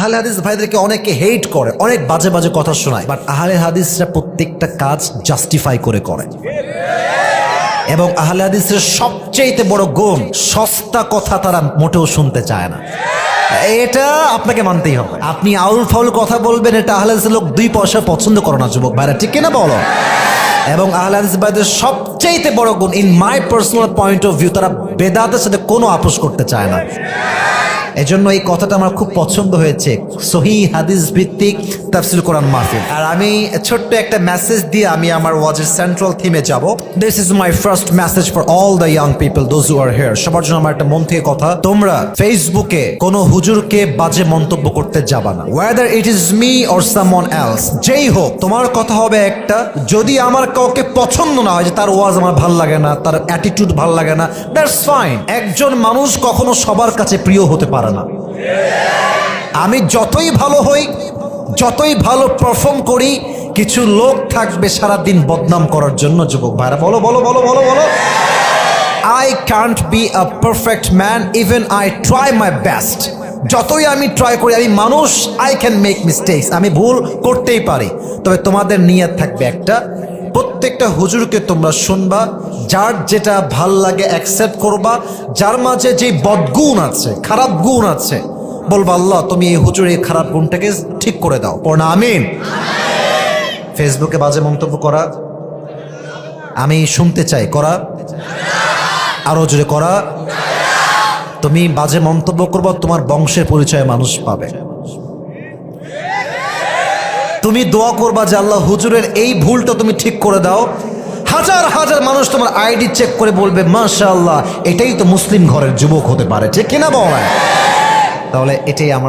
আহলে হাদিস ভাইদেরকে অনেকে হেট করে, অনেক বাজে বাজে কথা শোনায় বাট আহলে হাদিসরা প্রত্যেকটা কাজ জাস্টিফাই করে করে। এবং আহলে হাদিসের সবচেয়ে বড় গুণ, সস্তা কথা তারা মোটেও শুনতে চায় না। এটা আপনাকে মানতেই হবে। আপনি আউল ফাউল কথা বলবেন, এটা আহলে হাদিসের লোক দুই পয়সা পছন্দ করে না, যুবক ভাইরা, ঠিক কিনা বলো? এবং আহলে হাদিস ভাইদের সবচেয়ে বড় গুণ in my personal point of view তারা বেদাতের সাথে কোনো আপোষ করতে চায় না। এজন্য এই কথাটা আমার খুব পছন্দ হয়েছে। সহি হাদিস ভিত্তিক তাফসিল কোরআন মাহফিল। আর আমি ছোট্ট একটা মেসেজ দিয়ে আমি আমার ওয়াজের সেন্ট্রাল থিমে যাব। This is my first message for all the young people those who are here সবার জন্য আমার একটা মন থেকে কথা, তোমরা ফেসবুকে কোনো হুজুরকে বাজে মন্তব্য করতে যাবা না। Whether it is me or someone else যেই হোক, তোমার কথা হবে একটা, যদি আমার কাউকে পছন্দ না হয় যে তার ওয়াজ আমার ভালো লাগে না, তার অ্যাটিটিউড ভালো লাগে না দ্যাটস ফাইন একজন মানুষ কখনো সবার কাছে প্রিয় হতে পারে না। আমি যতই ভালো হই যতই ভালো পারফর্ম করি, কিছু লোক থাকবে সারা দিন বদনাম করার জন্য, যুবক ভাইরা। বলো বলো বলো বলো বলো। I can't be a perfect man even I try my best যতই আমি ট্রাই করি, আমি মানুষ আই ক্যান মেক মিস্টেকস আমি ভুল করতেই পারি। তবে তোমাদের নিয়ত থাকবে একটা, প্রত্যেকটা হুজুরকে তোমরা শুনবা, যার যেটা ভালো লাগে অ্যাকসেপ্ট করবা, যার মাঝে যে বদগুণ আছে, খারাপ গুণ আছে বলবা, আল্লাহ, তুমি এই হুজুরের খারাপ গুণটাকে ঠিক করে দাও। পড়না আমিন। ফেসবুকে বাজে মন্তব্য করা, আমি শুনতে চাই, করা। আরও জোরে, করা। তুমি বাজে মন্তব্য করবা, তোমার বংশের পরিচয় মানুষ পাবে। তুমি দোয়া করবা যে, আল্লাহ, হুজুরের এই ভুলটা তুমি ঠিক করে দাও। হাজার হাজার মানুষ তোমার আইডি চেক করে বলবে, মাশাআল্লাহ, এটাই তো মুসলিম ঘরের যুবক হতে পারে। ঠিক কিনা বল তাহলে এটাই আমার